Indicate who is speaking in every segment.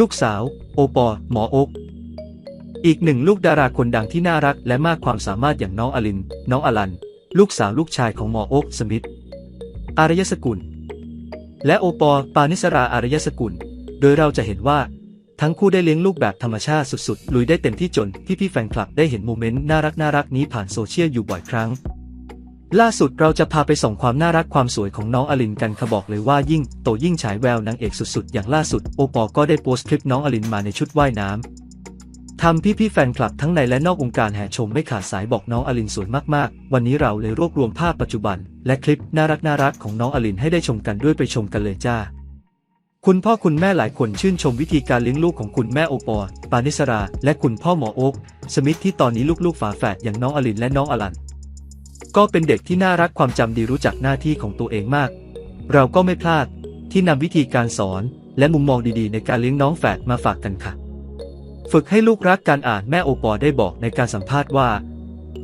Speaker 1: ลูกสาว โอปอ หมอโอกอีกหนึ่งลูกดาราคนดังที่น่ารักและมากความสามารถอย่างน้องอลิน น้องอลัน ลูกสาวลูกชายของหมอโอกสมิธ อารยสกุล และโอปอ ปานิสราอารยสกุล โดยเราจะเห็นว่า ทั้งคู่ได้เลี้ยงลูกแบบธรรมชาติสุดๆ ลุยได้เต็มที่จน พี่พี่ๆแฟนคลับได้เห็นโมเมนต์น่ารักน่ารักนี้ผ่านโซเชียลอยู่บ่อยครั้ง ล่าสุดเราจะพาไปส่องความน่ารักความสวยของน้องอลินกันค่ะบอกเลยว่ายิ่งโตยิ่งฉายแววนางเอกสุดๆ อย่างล่าสุดโอปอก็ได้โพสต์คลิปน้องอลินมาในชุดว่ายน้ำทำพี่พี่ๆแฟนคลับทั้งในและนอกวงการแห่ชมไม่ขาดสายบอกน้องอลินสวยมากๆ วันนี้เราเลยรวบรวมภาพปัจจุบัน และคลิปน่ารักน่ารักของน้องอลินให้ได้ชมกันด้วยไปชมกันเลยจ้า คุณพ่อคุณแม่หลายคนชื่นชมวิธีการเลี้ยงลูกของคุณแม่โอปอล์ปานิสรา และคุณพ่อหมอโอ๊กสมิธที่ตอนนี้ลูกๆฝาแฝดอย่างน้องอลินและน้องอลัน ก็เป็นเด็กที่น่ารักความจำดีรู้จักหน้าที่ของตัวเองมาก เราก็ไม่พลาดที่นำวิธีการสอนและมุมมองดีๆ ในการเลี้ยงน้องแฝดมาฝากกันค่ะ ฝึกให้ลูกรักการอ่านแม่โอปอล์ได้บอกในการสัมภาษณ์ว่า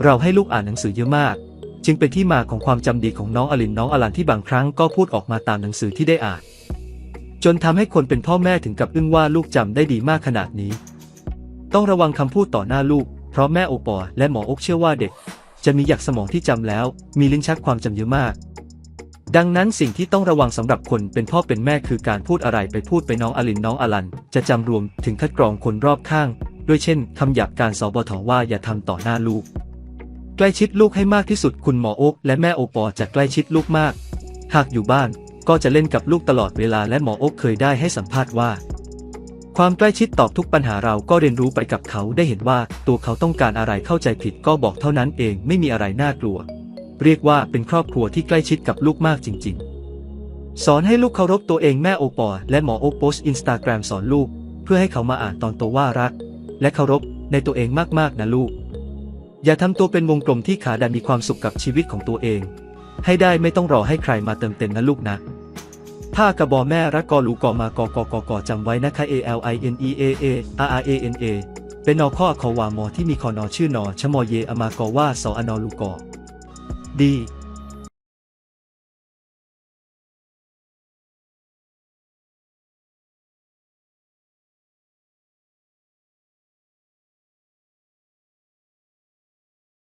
Speaker 1: เราให้ลูกอ่านหนังสือเยอะมาก จึงเป็นที่มาของความจำดีของน้องอลินน้องอลันที่บางครั้งก็พูดออกมาตามหนังสือที่ได้อ่าน จนทำให้คนเป็นพ่อแม่ถึงกับอึ้งว่าลูกจำได้ดีมากขนาดนี้ ต้องระวังคำพูดต่อหน้าลูก เพราะแม่โอปอล์และหมออกเชื่อว่าเด็ก จะมีหยักสมองที่จำแล้ว มีลิ้นชักความจำเยอะมาก ดังนั้นสิ่งที่ต้องระวังสำหรับคนเป็นพ่อเป็นแม่คือการพูดอะไรไปพูดไปน้องอลินน้องอลัน จะจำรวมถึงคัดกรองคนรอบข้าง ด้วยเช่นคำหยาบการสบทว่าอย่าทำต่อหน้าลูก ใกล้ชิดลูกให้มากที่สุดคุณหมอโอ๊กและแม่โอปอจะใกล้ชิดลูกมาก หากอยู่บ้านก็จะเล่นกับลูกตลอดเวลาและหมอโอ๊กเคยได้ให้สัมภาษณ์ว่า ความใกล้ชิดตอบทุกปัญหาเราก็เรียนรู้ไปกับเขาได้เห็นว่าตัวเขาต้องการอะไรเข้าใจผิดก็บอกเท่านั้นเองไม่มีอะไรน่ากลัว เรียกว่าเป็นครอบครัวที่ใกล้ชิดกับลูกมากจริง ๆ สอนให้ลูกเคารพตัวเองแม่โอปอและหมอโอ๊กโพสอินสตาแกรมสอนลูก เพื่อให้เขามาอ่านตอนโตว่ารัก และเคารพในตัวเองมากๆนะลูก อย่าทำตัวเป็นวงกลมที่ขาดันมีความสุขกับชีวิตของตัวเอง ให้ได้ไม่ต้องรอให้ใครมาเติมเต็มนะลูกนะ ถ้ากระบอแม่รักกอลูกอมากอกอกอกอจำไว้นะคะ A L I N E A A R R A N A เป็นนอข้อคอวามอที่มีคอนอชื่อนอชะมอเยอมากอว่าสออนอลูกอดี